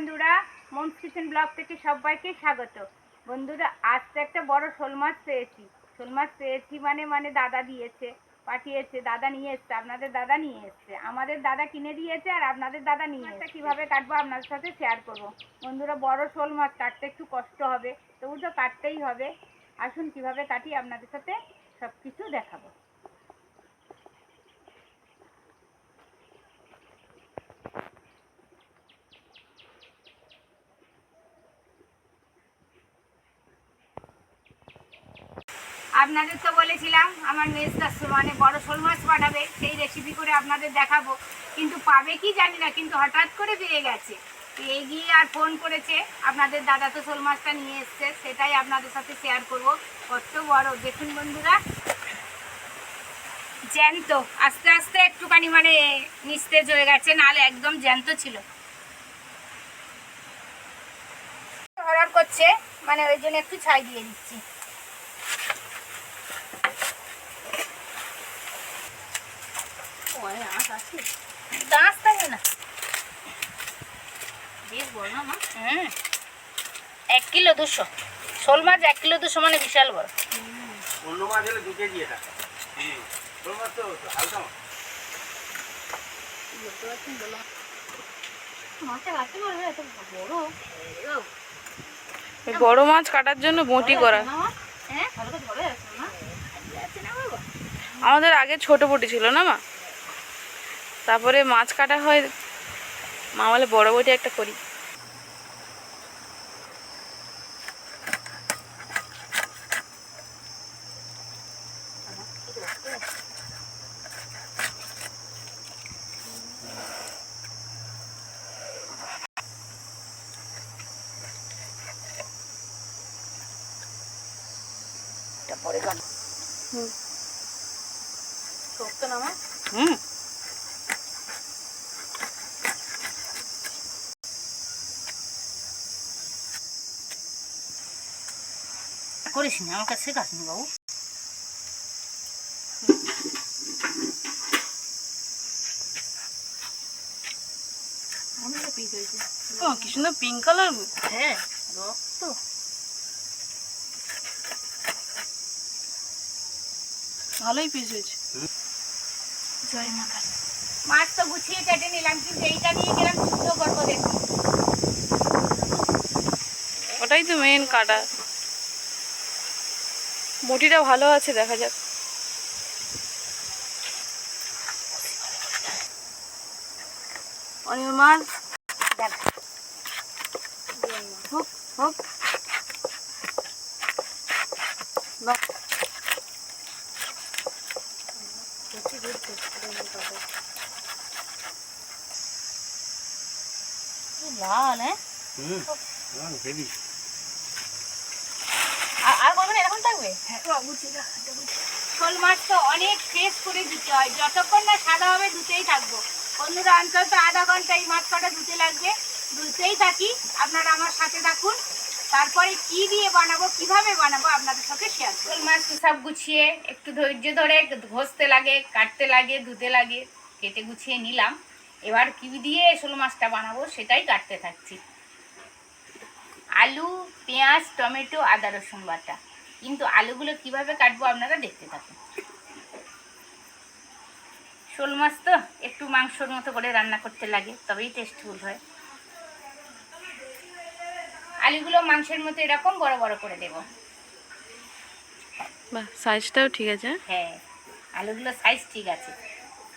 বন্ধুরা moms kitchen blog থেকে সবাইকে স্বাগত। বন্ধুরা আজ তো একটা বড় শোল মাছ পেয়েছি। শোল মাছ পেয়েছি মানে মানে দাদা দিয়েছে পাঠিয়েছে দাদা নিয়ে এসছে আপনাদের দাদা নিয়ে এসছে। আমাদের দাদা কিনে দিয়েছে আর আপনাদের দাদা নিয়ে এসছে। কীভাবে কাটবো আপনাদের সাথে শেয়ার করব। বন্ধুরা বড় শোল মাছ কাটতে একটু কষ্ট হবে তবু তো কাটতেই হবে। আসুন কীভাবে কাটি আপনাদের সাথে সব কিছু দেখাবো। আপনাদের তো বলেছিলাম, আমার মেজদার মানে বড় শোল মাছ পাঠাবে, সেই রেসিপি করে আপনাদের দেখাবো। কিন্তু পাবে কি জানি না, কিন্তু হঠাৎ করে পেয়ে গেছে। পেয়ে গিয়ে আর ফোন করেছে, আপনাদের দাদা তো শোল মাছটা নিয়ে এসছে, সেটাই আপনাদের সাথে শেয়ার করব। কত বড়, দেখুন বন্ধুরা। জ্যান্ত, আস্তে আস্তে একটুখানি মানে নিস্তেজ হয়ে গেছে, নাহলে একদম জ্যান্ত ছিল। অর্ডার করছে মানে ওই জন্য একটু ছাই দিয়ে দিচ্ছি। দাঁত থাকে না। বেশ বড় না মা? হুম। এক কিলো দুশো। শোল মাছ এক কিলো দুশো মানে বিশাল বড়। অন্য মাছ হলে দু কেজি এটা। শোল মাছ তো হালকা মাছ। বুঝতে পারছেন বলো? মাছটা কাটতে পারবে এত বড়। মাছ? কাটার জন্য বঁটি করা। হ্যাঁ ভালো করে ধরে আছে না আছে না বাবা আমাদের আগে ছোট বটি ছিল না মা? তারপরে মাছ কাটা হয় মা বলে বড় বটি একটা করি। পরে না হুম। না আমার কাছে শেখাস নি বাবু ও কি সুন্দর পিঙ্ক কালার হ্যাঁ রক্ত ভালোই পিস হয়েছে জয় মা কালী। মাছ তো গুছিয়ে কেটে নিলাম কিন্তু এইটা নিয়ে গেলাম যুদ্ধ করব দেখুন ওটাই তো মেন কাটা বটিটা ভালো আছে দেখা যাক। অনিয়ন দেখ। হোক হোক বাহ। লাল হ্যাঁ? হুম হুম হেভি আর আর থাকবে শোল মাছ তো অনেক ফ্রেশ করে দিতে হয়। যতক্ষণ না সাদা হবে ধুতেই থাকব। বন্ধুরা, অন্তত আধা ঘণ্টা এই মাছ কটা ধুতে লাগবে। ধুতেই থাকি। আপনারা আমার সাথে থাকুন। তারপরে কি দিয়ে বানাবো, কীভাবে বানাবো, আপনাদের সাথে শেয়ার শোল মাছ সব গুছিয়ে, একটু ধৈর্য ধরে ঘষতে লাগে, কাটতে লাগে ধুতে লাগে, কেটে গুছিয়ে নিলাম। এবার কি দিয়ে শোল মাছটা বানাবো, সেটাই কাটতে থাকছি। আলু, পেঁয়াজ, টমেটো, আদা, রসুন বাটা। কিন্তু আলুগুলো কীভাবে কাটবো আপনারা দেখতে থাকুন। শোল মাছ তো একটু মাংসর মতো করে রান্না করতে লাগে তবেই টেস্টফুল হয়। আলুগুলো মাংসের মতো এরকম বড় বড় করে দেব। বাহ সাইজটাও ঠিক আছে। হ্যাঁ আলুগুলো সাইজ ঠিক আছে।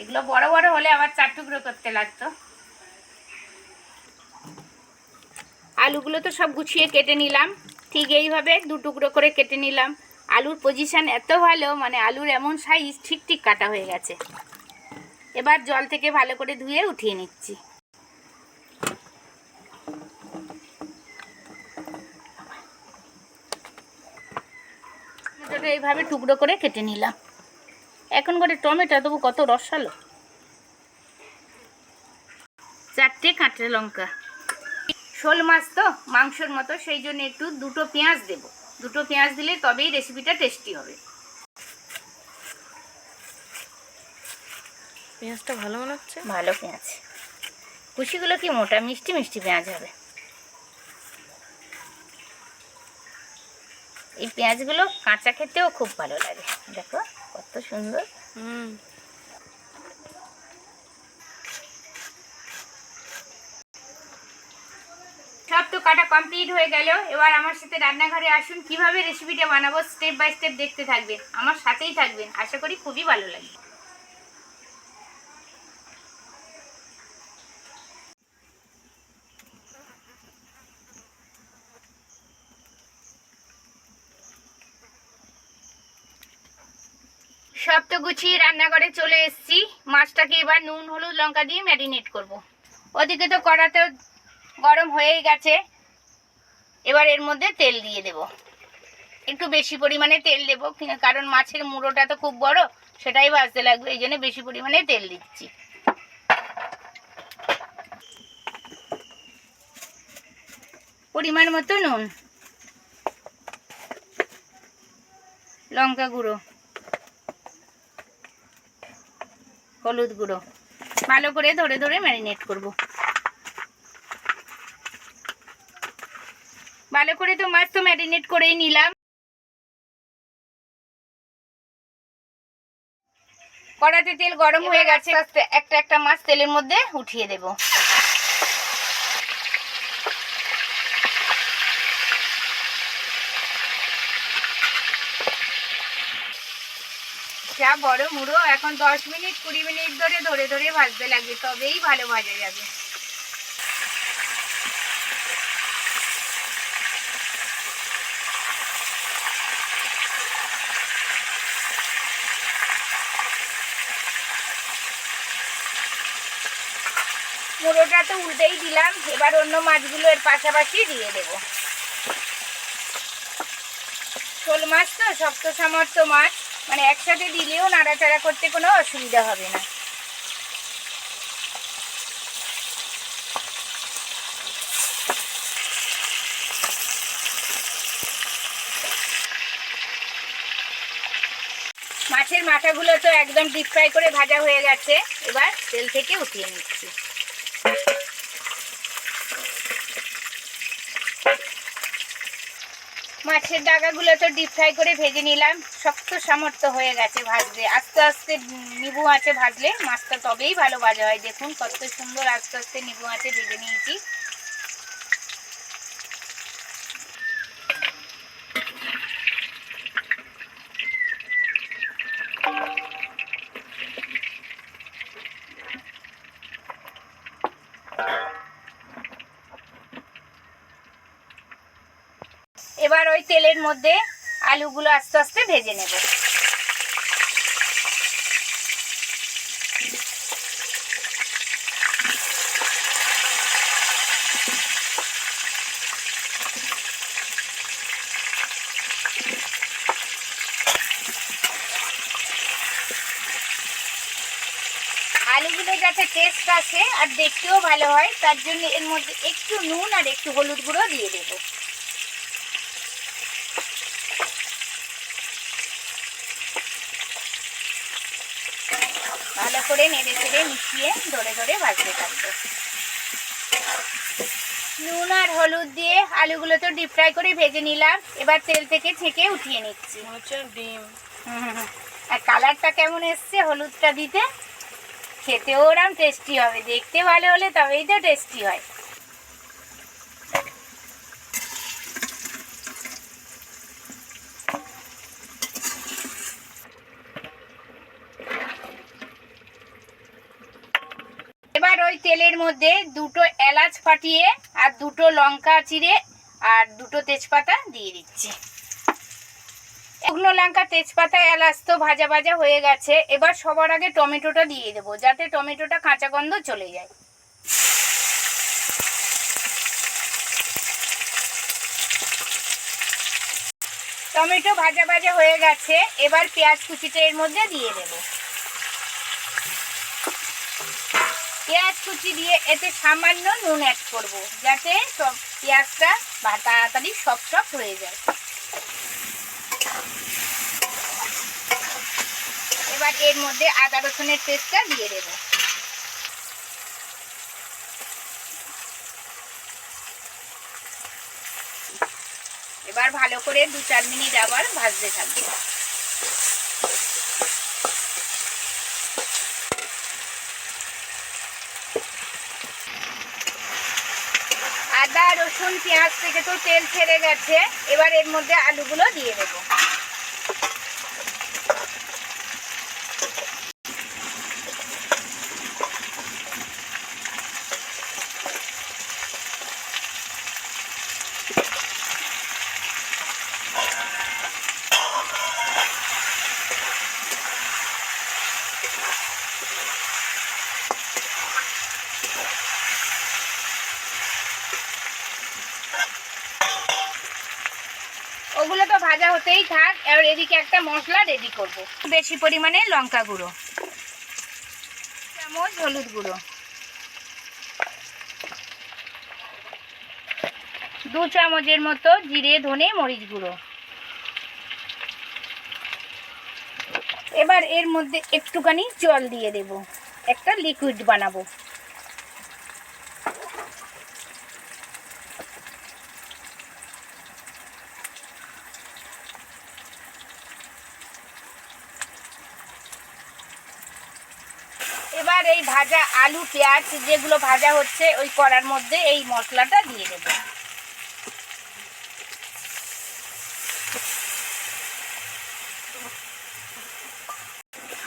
এগুলো বড় বড় হলে আবার চার টুকরো করতে লাগতো। আলুগুলো তো সব গুছিয়ে কেটে নিলাম। ঠিক এইভাবে দু টুকরো করে কেটে নিলাম। আলুর পজিশন এত ভালো মানে আলুর এমন সাইজ ঠিক ঠিক কাটা হয়ে গেছে। এবার জল থেকে ভালো করে ধুয়ে উঠিয়ে নিচ্ছি। এইভাবে টুকরো করে কেটে নিলাম। এখন করে টমেটো তবু কত রসালো। চারটে কাঁচা লঙ্কা। শোল মাছ তো মাংসর মতো সেই জন্য একটু দুটো পেঁয়াজ দেব। দুটো পেঁয়াজ দিলে তবেই রেসিপিটা টেস্টি হবে। পেঁয়াজটা ভালো মনে হচ্ছে? ভালো পেঁয়াজ। কুশিগুলো কি মোটা? মিষ্টি মিষ্টি পেঁয়াজ হবে। এই পেঁয়াজগুলো কাঁচা খেতেও খুব ভালো লাগে। দেখো কত সুন্দর। হুম। কাটা কমপ্লিট হয়ে গেল। এবার আমার সাথে রান্নাঘরে আসুন, কীভাবে রেসিপিটা বানাবো স্টেপ বাই স্টেপ দেখতে থাকবেন। আমার সাথেই থাকবেন। আশা করি খুবই ভালো লাগবে। সব তো গুছিয়ে রান্নাঘরে চলে এসেছি। মাছটাকে এবার নুন, হলুদ, লঙ্কা দিয়ে ম্যারিনেট করব। ওদিকে তো কড়াতেও গরম হয়েই গেছে। এবার এর মধ্যে তেল দিয়ে দেব। একটু বেশি পরিমাণে তেল দেবো কারণ মাছের মুড়োটা তো খুব বড়, সেটাই ভাজতে লাগবে, এই জন্য বেশি পরিমাণে তেল দিচ্ছি। পরিমাণ মতো নুন, লঙ্কা গুঁড়ো, হলুদ গুঁড়ো, ভালো করে ধরে ধরে ম্যারিনেট করব। ভালো করে তো মাছ তো ম্যারিনেট করেই নিলাম। কড়াতে তেল গরম হয়ে গেছে। আস্তে একটা একটা মাছ তেলের মধ্যে উঠিয়ে দেব। যা বড় মুড়ো এখন দশ মিনিট কুড়ি মিনিট ধরে ধরে ধরে ভাজতে লাগবে তবেই ভালো ভাজা যাবে। মুড়োটা তো উল্টেই দিলাম, এবার অন্য মাছগুলো এর পাশাপাশি দিয়ে দেব। শোল মাছ তো, শক্ত সামর্থ্য মাছ মানে একসাথে দিলেও নাড়াচাড়া করতে কোনো অসুবিধা হবে না। মাছের মাথাগুলো তো একদম ডিপ ফ্রাই করে ভাজা হয়ে গেছে, এবার তেল থেকে উঠিয়ে নিচ্ছি। মাছের ডাগাগুলো তো ডিপ ফ্রাই করে ভেজে নিলাম। শক্ত সামর্থ্য হয়ে গেছে ভাজতে। আস্তে আস্তে নিবু আঁচে ভাজলে মাছটা তবেই ভালো ভাজা হয়। দেখুন কত সুন্দর আস্তে আস্তে নিবু আছে ভেজে নিয়েছি। এবার ওই তেলের মধ্যে আলুগুলো আস্তে আস্তে ভেজে নেব। আলুগুলো যাতে টেস্ট আসে আর দেখতেও ভালো হয়, তার জন্য এর মধ্যে একটু নুন আর একটু হলুদ গুঁড়ো দিয়ে দেবো। ভালো করে নেড়ে চেড়ে মিশিয়ে ধরে ধরে ভাজতে থাকব। নুন আর হলুদ দিয়ে আলুগুলো তো ডিপ ফ্রাই করে ভেজে নিলাম। এবার তেল থেকে ছেঁকে উঠিয়ে নিচ্ছি। ডিম। হুম হুম হুম। আর কালারটা কেমন এসছে হলুদটা দিতে? খেতেও ওরম টেস্টি হবে। দেখতে ভালো হলে তবেই তো টেস্টি হয়। এবার ওই তেলের মধ্যে দুটো এলাচ ফাটিয়ে আর দুটো লঙ্কা চিড়ে আর দুটো তেজপাতা দিয়ে দিচ্ছি। শুকনো লঙ্কা, তেজপাতা, এলাচ তো ভাজা ভাজা হয়ে গেছে। এবার সবার আগে টমেটোটা দিয়ে দেবো, যাতে টমেটোটা কাঁচা গন্ধ চলে যায়। টমেটো ভাজা ভাজা হয়ে গেছে, এবার পেঁয়াজ কুচিটা এর মধ্যে দিয়ে দেব। পেঁয়াজ কুচি দিয়ে এতে সামান্য নুন অ্যাড করব, যাতে সব পেঁয়াজটা বা- তাড়াতাড়ি সব সব হয়ে যায়। এবার এর মধ্যে আদা রসুনের পেস্টটা দিয়ে দেব। এবার ভালো করে দু চার মিনিট আবার ভাজতে থাকবে। রসুন পেঁয়াজ থেকে তো তেল ছেড়ে গেছে এবার এর মধ্যে আলুগুলো দিয়ে দেবো ওগুলো তো ভাজা হতেই থাক এবার এদিকে একটা মশলা রেডি করব। বেশি পরিমাণে লঙ্কা গুঁড়ো, চামচ হলুদ গুঁড়ো। দু চামচের মতো জিরে, ধনে, মরিচ গুঁড়ো। এবার এর মধ্যে একটুখানি জল দিয়ে দেব। একটা লিকুইড বানাবো। এবার এই ভাজা আলু, পেঁয়াজ যেগুলো ভাজা হচ্ছে, ওই কড়ার মধ্যে এই মশলাটা দিয়ে দেব।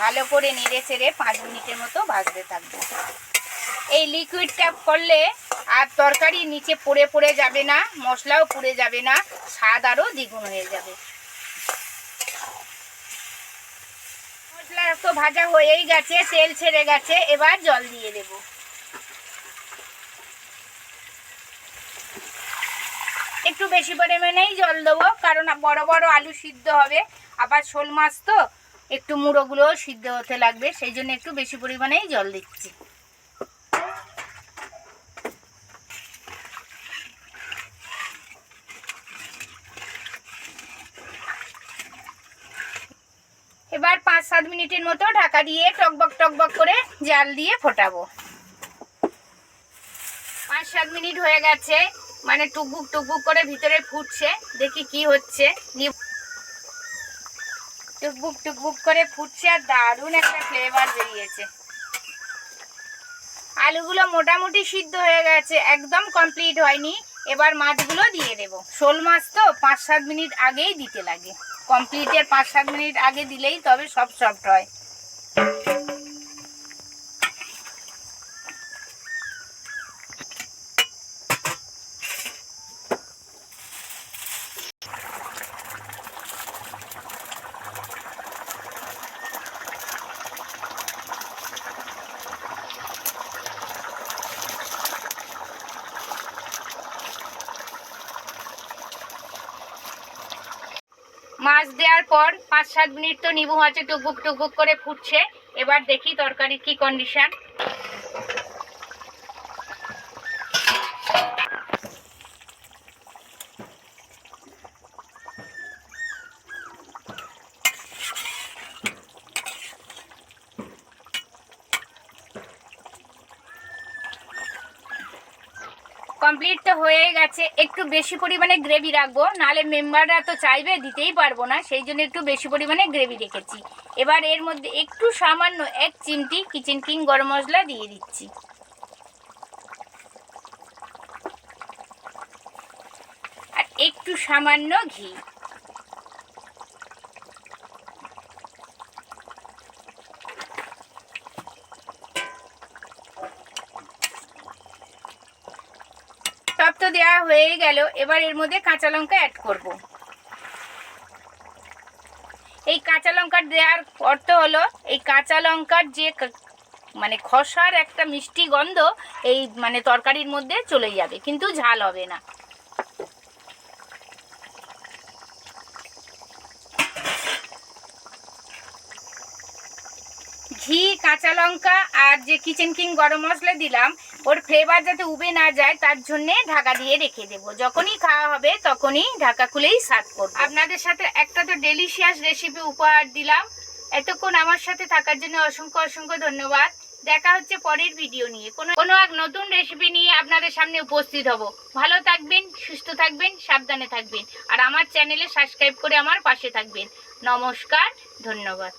ভালো করে নেড়ে চেড়ে পাঁচ মিনিটের মতো ভাজতে থাকব। এই লিকুইড লিকুইডটা করলে আর তরকারি নিচে পড়ে পড়ে যাবে না, মশলাও পুড়ে যাবে না, স্বাদ আরও দ্বিগুণ হয়ে যাবে মশলা তো ভাজা হয়েই গেছে, তেল ছেড়ে গেছে, এবার জল দিয়ে দেব। একটু বেশি পরিমাণেই জল দেবো, কারণ বড় বড় আলু সিদ্ধ হবে। আবার শোল মাছ তো, একটু মুড়োগুলোও সিদ্ধ হতে লাগবে, সেই জন্য একটু বেশি পরিমাণেই জল দিচ্ছি। এবার পাঁচ, সাত মিনিটের মতো ঢাকা দিয়ে টকবক টকবক করে জাল দিয়ে ফোটাবো। পাঁচ, সাত মিনিট হয়ে গেছে মানে টুকবুক টুকবুক করে ভিতরে ফুটছে, দেখি কি হচ্ছে। টুকবুক টুকবুক করে ফুটছে আর দারুণ একটা ফ্লেভার বেরিয়েছে। আলুগুলো মোটামুটি সিদ্ধ হয়ে গেছে, একদম কমপ্লিট হয়নি। এবার মাছগুলো দিয়ে দেব। শোল মাছ তো পাঁচ সাত মিনিট আগেই দিতে লাগে। কমপ্লিটের পাঁচ সাত মিনিট আগে দিলেই তবে সব সফট হয়। মাছ দেওয়ার পর পাঁচ সাত মিনিট তো নিবু মাছে টুকবুক টুকবুক করে ফুটছে। এবার দেখি তরকারির কি কন্ডিশন কমপ্লিট তো হয়ে গেছে। একটু বেশি পরিমাণে গ্রেভি রাখব, নাহলে মেম্বাররা তো চাইবে, দিতেই পারব না, সেই জন্য একটু বেশি পরিমাণে গ্রেভি রেখেছি। এবার এর মধ্যে একটু সামান্য এক চিমটি কিচেন কিং গরম মশলা দিয়ে দিচ্ছি। আর একটু সামান্য ঘি। তো দেওয়া হয়ে গেল, এবার এর মধ্যে কাঁচা লঙ্কা অ্যাড করব। এই কাঁচা লঙ্কার দেওয়ার অর্থ হলো, এই কাঁচা লঙ্কার যে মানে খসার একটা মিষ্টি গন্ধ এই মানে তরকারির মধ্যে চলে যাবে, কিন্তু ঝাল হবে না ঘি কাঁচা লঙ্কা আর যে কিচেন কিং গরম মশলা দিলাম, ওর ফ্লেভার যাতে উবে না যায়, তার জন্যে ঢাকা দিয়ে রেখে দেবো। যখনই খাওয়া হবে, তখনই ঢাকা খুলেই সার্ভ করব। আপনাদের সাথে একটা তো ডেলিশিয়াস রেসিপি উপহার দিলাম। এতক্ষণ আমার সাথে থাকার জন্য অসংখ্য অসংখ্য ধন্যবাদ। দেখা হচ্ছে পরের ভিডিও নিয়ে। কোনো কোনো এক নতুন রেসিপি নিয়ে আপনাদের সামনে উপস্থিত হব। ভালো থাকবেন, সুস্থ থাকবেন, সাবধানে থাকবেন। আর আমার চ্যানেলে সাবস্ক্রাইব করে আমার পাশে থাকবেন। নমস্কার, ধন্যবাদ।